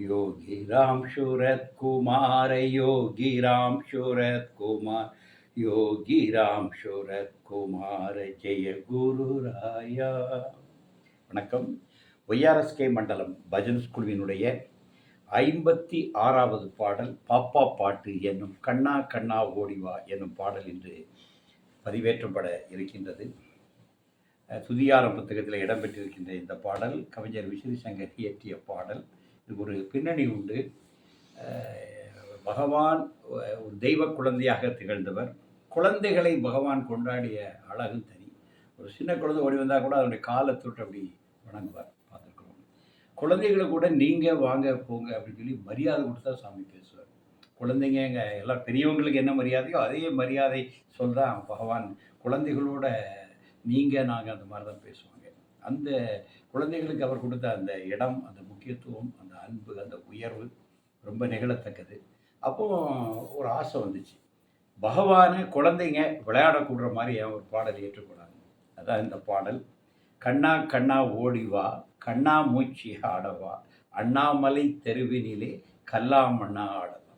योगी राम शूरत कुमार योगी राम शूरत कुमार யோகி ராம் ஷூரத் குமார ஜெய குரு ராயா வணக்கம் ஒய்ஆர்எஸ்கே மண்டலம் பஜன்ஸ் குழுவினுடைய ஐம்பத்தி ஆறாவது பாடல் பாப்பா பாட்டு என்னும் கண்ணா கண்ணா ஓடிவா என்னும் பாடல் இன்று பதிவேற்றப்பட இருக்கின்றது அஹ், துதியாரம் புத்தகத்தில் இடம்பெற்றிருக்கின்ற இந்த பாடல் கவிஞர் விசிறி சங்கர் இயற்றிய பாடல் இதுக்கு ஒரு பின்னணி உண்டு. பகவான் ஒரு தெய்வ குழந்தையாக திகழ்ந்தவர். குழந்தைகளை பகவான் கொண்டாடிய அழகு தனி. ஒரு சின்ன குழந்தை ஓடி வந்தால் கூட அதனுடைய காலை தொட்டு அப்படி வணங்குவார் பார்த்துருக்குறோம். குழந்தைகளை கூட நீங்கள் வாங்க போங்க அப்படின்னு சொல்லி மரியாதை கொடுத்தா சாமி பேசுவார். குழந்தைங்க எல்லா பெரியவங்களுக்கு என்ன மரியாதையோ அதே மரியாதை சொல்தான் பகவான் குழந்தைகளோட நீங்கள் நாங்கள் அந்த மாதிரி தான் பேசுவாங்க. அந்த குழந்தைகளுக்கு அவர் கொடுத்த அந்த இடம் அந்த முக்கியத்துவம் அந்த அன்பு அந்த உயர்வு ரொம்ப நிகழத்தக்கது. அப்போ ஒரு ஆசை வந்துச்சு. பகவானை குழந்தைங்க விளையாடக்கூடுற மாதிரி ஏன் ஒரு பாடல் ஏற்றுக்கூடாது அதான் இந்த பாடல். கண்ணா கண்ணா ஓடிவா கண்ணா மூச்சி ஆடவா அண்ணாமலை தெருவினிலே கல்லாமண்ணா ஆடவா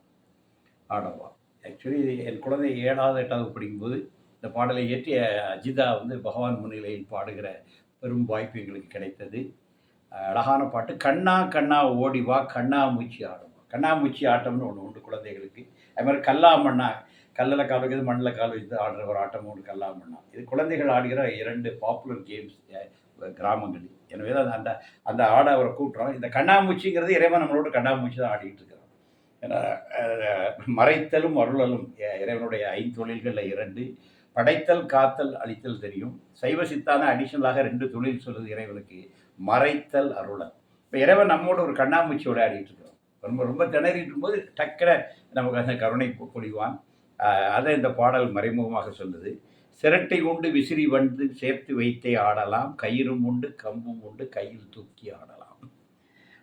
ஆடவா ஆக்சுவலி என் குழந்தை ஏழாவது எட்டாவது படிக்கும்போது இந்த பாடலை இயற்றிய அஜிதா வந்து பகவான் முன்னிலையில் பாடுகிற பெரும் வாய்ப்பு எங்களுக்கு கிடைத்தது. அழகான பாட்டு கண்ணா கண்ணா ஓடி வா கண்ணாமூச்சி ஆடுவா கண்ணாமூச்சி ஆட்டம்னு ஒன்று உண்டு குழந்தைகளுக்கு. அது மாதிரி கல்லாமண்ணா கல்லில் கால் வைக்கிறது மண்ணில் கால் வைத்து ஆடுற ஒரு ஆட்டம் ஒன்று கல்லாமண்ணா இது குழந்தைகள் ஆடுகிற இரண்டு பாப்புலர் கேம்ஸ் கிராமங்களில் எனவே தான் அந்த அந்த ஆட அவரை கூட்டுறோம் இந்த கண்ணாமூச்சிங்கிறது இறைவன் நம்மளோட கண்ணாமூச்சி தான் ஆடிக்கிட்டு இருக்கிறோம் ஏன்னா மறைத்தலும் அருளலும் இறைவனுடைய இறைவனுடைய ஐந்தொழில்களில் இரண்டு படைத்தல் காத்தல் அழித்தல் தெரியும். சைவ சித்தான அடிஷனலாக ரெண்டு தொழில் சொல்லுது இறைவனுக்கு. மறைத்தல் அருளல் இப்போ இறைவன் நம்மோட ஒரு கண்ணாமூச்சி விளையாடிட்டு இருக்கிறோம் ரொம்ப ரொம்ப திணறிட்டு இருக்கும்போது டக்குன நமக்கு அந்த கருணை பொழிவான். அதை இந்த பாடல் மறைமுகமாக சொல்லுது. சிரட்டை உண்டு விசிறி வந்து சேர்த்து வைத்தே ஆடலாம். கயிறும் உண்டு கம்பும் உண்டு கையில் தூக்கி ஆடலாம்.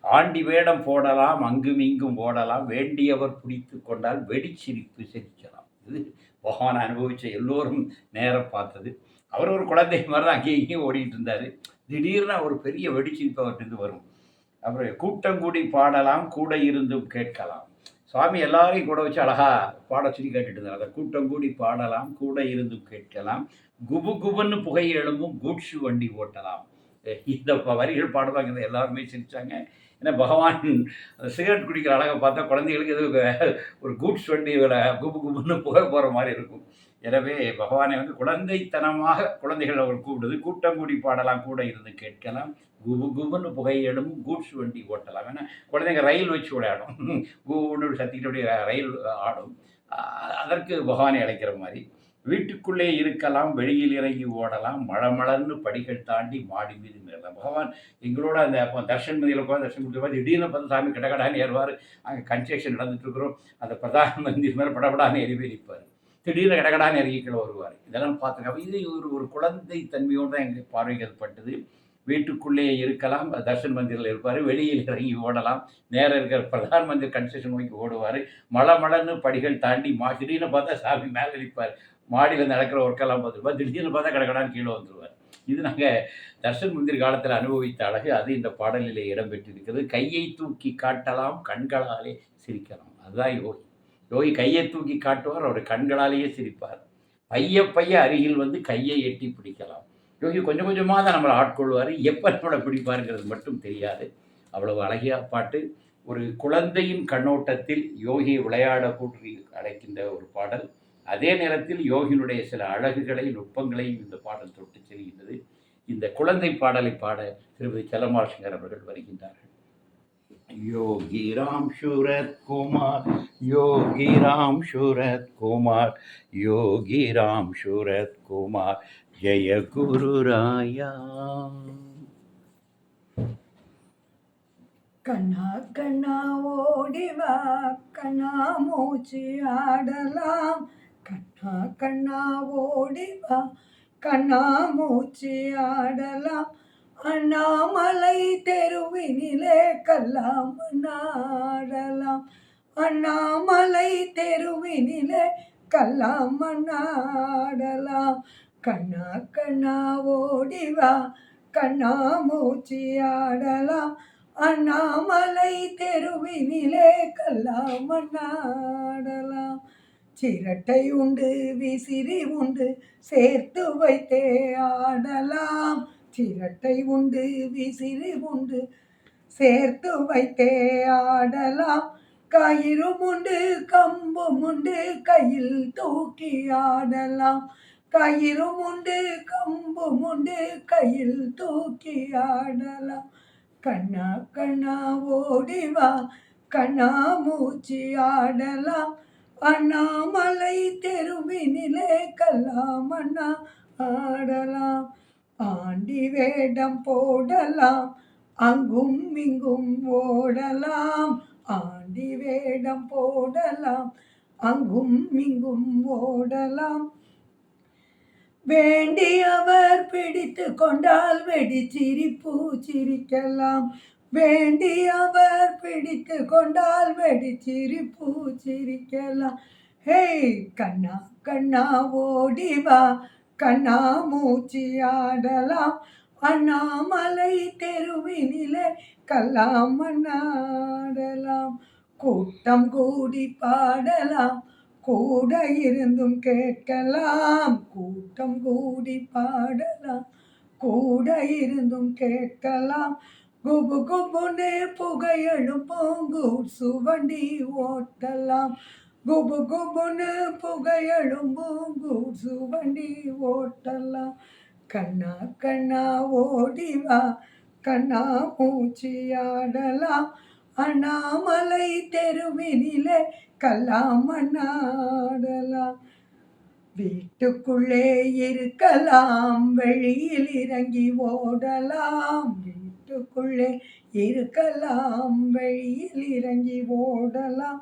ஆண்டி வேடம் போடலாம் அங்கும் இங்கும் ஓடலாம். வேண்டியவர் பிடித்து கொண்டால் வெடிச்சிரிப்பு சிரிக்கலாம். இது பகவான் அனுபவித்த எல்லோரும் நேரம் பார்த்தது. அவர் ஒரு குழந்தை மாதிரி தான் அங்கேயும் இங்கேயும் ஓடிட்டு இருந்தார். திடீர்னு ஒரு பெரிய வெடிச்சிரிப்பு அவர்கிட்ட வரும். அப்புறம் கூட்டம் கூடி பாடலாம் கூட இருந்தும் கேட்கலாம். சுவாமி எல்லாரையும் கூட வச்சு அழகா பாட சொல்லி கேட்டுட்டு இருந்தார். அதை கூட்டம் கூடி பாடலாம் கூட இருந்தும் கேட்கலாம். குபு குபுன்னு புகை எழும்பும் கூட்ஸு வண்டி ஓட்டலாம். இந்த வரிகள் பாடுவாங்க எல்லாருமே சிரிச்சாங்க. ஏன்னா பகவான் சிகரெட் குடிக்கிற அழகை பார்த்தா குழந்தைகளுக்கு எதுவும் ஒரு கூட்ஸ் வண்டி குபு குபுன்னு புகை போகிற மாதிரி இருக்கும். எனவே பகவானை வந்து குழந்தைத்தனமாக குழந்தைகள் அவர்கள் கூப்பிடுது கூட்டம் கூடி பாடலாம் கூட இருந்து கேட்கலாம். குபு குபுன்னு புகை எழும்பும் கூட்ஸ் வண்டி ஓட்டலாம். ஏன்னா குழந்தைங்க ரயில் வச்சு விளையாடும். குபுன்னு சத்திக்கிட்டபடி ரயில் ஆடும். அதற்கு பகவானை அழைக்கிற மாதிரி வீட்டுக்குள்ளே இருக்கலாம் வெளியில் இறங்கி ஓடலாம் மழமளன்னு படிகள் தாண்டி மாடி மீது மேலாம் பகவான் எங்களோட அந்த அப்போ தர்ஷன் மந்தியில் உட்காந்து தர்ஷன் கொடுத்து திடீர்னு பார்த்து சாமி கடகடான்னு ஏறுவார். அங்கே கன்ஸ்ட்ரக்ஷன் நடந்துட்டு இருக்கிறோம். அந்த பிரதான மந்திர் மேலே படபடான்னு எரிவே நிற்பார் திடீர்னு கடகடான்னு இறங்கி கீழே வருவார் இதெல்லாம் பார்த்துக்க இது ஒரு ஒரு குழந்தை தன்மையோடு தான் எங்களுக்கு பார்வைகள் பட்டது வீட்டுக்குள்ளே இருக்கலாம் தர்ஷன் மந்திரில் இருப்பார் வெளியில் இறங்கி ஓடலாம். நேரம் இருக்கிற பிரதான் மந்திரி கன்ஸ்ட்ரக்ஷன் நோக்கி ஓடுவார். மழை மலன்னு படிகள் தாண்டி மா திடீர்னு பார்த்தா சாமி மேலே நிற்பார் மாடியில் நடக்கிற ஒர்க்கெல்லாம் பார்த்துருப்பார் திடீர்னு பார்த்தா கடகடான்னு கீழே வந்துடுவார் இது நாங்கள் தர்ஷன் மந்திர் காலத்தில் அனுபவித்த அழகு. அது இந்த பாடலிலே இடம்பெற்றிருக்கிறது. கையை தூக்கி காட்டலாம் கண்களாலே சிரிக்கலாம். அதுதான் யோகி. யோகி கையை தூக்கி காட்டுவார் அவர் கண்களாலேயே சிரிப்பார். பைய பைய அருகில் வந்து கையை எட்டி பிடிக்கலாம். யோகி கொஞ்சம் கொஞ்சமாக தான் நம்மளை ஆட்கொள்வார். எப்போ நம்மளை பிடிப்பாருங்கிறது மட்டும் தெரியாது. அவ்வளவு அழகிய பாட்டு. ஒரு குழந்தையின் கண்ணோட்டத்தில் யோகி விளையாட கூட்டி அழைக்கின்ற ஒரு பாடல். அதே நேரத்தில் யோகியினுடைய சில அழகுகளை நுட்பங்களையும் இந்த பாடல் தொட்டு செல்கின்றது. இந்த குழந்தை பாடலை பாட திருமதி செல்லமாசிங்கர் அவர்கள் வருகின்றார்கள். யோகி ராம் சூரத் குமார் யோகி ராம் சூரத் குமார் யோகி ராம் சூரத் குமார் ஜெய குரு ராயா. கண்ணா கண்ணா ஓடிவா கண்ணா மூச்சு ஆடலாம். கண்ணா கண்ணா ஓடிவா கண்ணா மூச்சு ஆடலாம். அண்ணாமலை தெருவினிலே கல்லாம் நாடலாம் அண்ணாமலை தெருவினிலே கல்லாம் நாடலாம் கண்ணா கண்ணா ஓடிவா கண்ணா மூச்சி ஆடலாம். அண்ணாமலை தெருவினிலே கல்லாம் நாடலாம் சிரட்டை உண்டு விசிறி உண்டு சேர்த்து வைத்தே ஆடலாம். சிரட்டை உண்டு விசிறு உண்டு. சேர்த்து வைத்தே ஆடலாம். கயிறும் உண்டு கம்பும் உண்டு கையில் தூக்கி ஆடலாம். கயிறும் உண்டு கம்பும் உண்டு கையில் தூக்கி ஆடலாம். கண்ணா கண்ணா ஓடிவா கண்ணா மூச்சி ஆடலாம். அண்ணாமலை தெருவினிலே கல்லாம் அண்ணா ஆடலாம். ஆண்டி வேடம் போடலாம் அங்கும் இங்கும் ஓடலாம். ஆண்டி வேடம் போடலாம் அங்கும் இங்கும் ஓடலாம். வேண்டியவர் பிடித்து கொண்டால் வெடி சிரிப்பு சிரிக்கலாம். வேண்டியவர் பிடித்து கொண்டால் வெடி சிரிப்பு சிரிக்கலாம். ஹே கண்ணா கண்ணா ஓடிவா கண்ணாமூச்சி ஆடலாம். அண்ணாமலை தெருவினிலே கல்லாம் அண்ணாடலாம் கூட்டம் கூடி பாடலாம். கூட இருந்தும் கேட்கலாம். கூட்டம் கூடி பாடலாம். கூட இருந்தும் கேட்கலாம். குபு குபுன்னு புகையெழுப்பும் சுவண்டி ஓட்டலாம். குபு குபுன்னு புகையழும் புகையெழும்பும் வண்டி ஓட்டலாம் கண்ணா கண்ணா ஓடிவா கண்ணா மூச்சியாடலாம் அண்ணாமலை தெருவினிலே கல்லாமண்ணாடலாம் வீட்டுக்குள்ளே இருக்கலாம் வெளியில் இறங்கி ஓடலாம். வீட்டுக்குள்ளே இருக்கலாம் வெளியில் இறங்கி ஓடலாம்.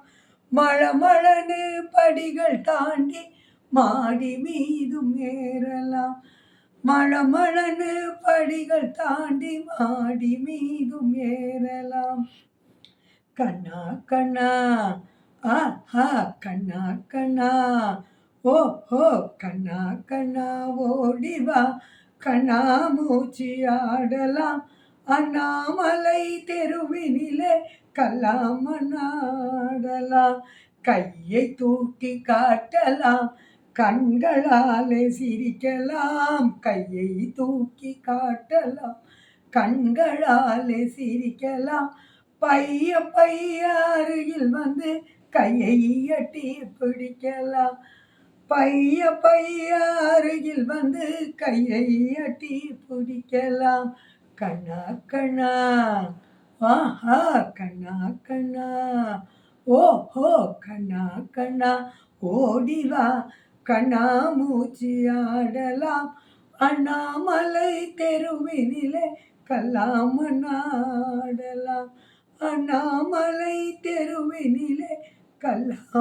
மழமழனு படிகள் தாண்டி மாடி மீதும் ஏறலாம். மழமழனு படிகள் தாண்டி மாடி மீதும் ஏறலாம். கண்ணா கண்ணா ஆஹா கண்ணா கண்ணா ஓ ஹோ கண்ணா கண்ணா ஓடிவா கண்ணா மூச்சி ஆடலாம். அண்ணாமலை தெருவினிலே கல்லாமண்ணாடலாம் கையை தூக்கி காட்டலாம். கண்களாலே சிரிக்கலாம். கையை தூக்கி காட்டலாம். கண்களாலே சிரிக்கலாம். பைய பைய அருகில் வந்து கையை எட்டி பிடிக்கலாம். பைய பைய அருகில் வந்து கையை எட்டி பிடிக்கலாம். கண்ணா கண்ணா. ஆஹா கண்ணா கண்ணா. ஓஹோ கண்ணா கண்ணா. ஓடிவா கண்ணா மூச்சி ஆடலாம். அண்ணாமலை தெருவினிலே கல்லாமண்ணாடலாம் அண்ணாமலை தெருவினிலே கல்லாமண்ணாடலாம்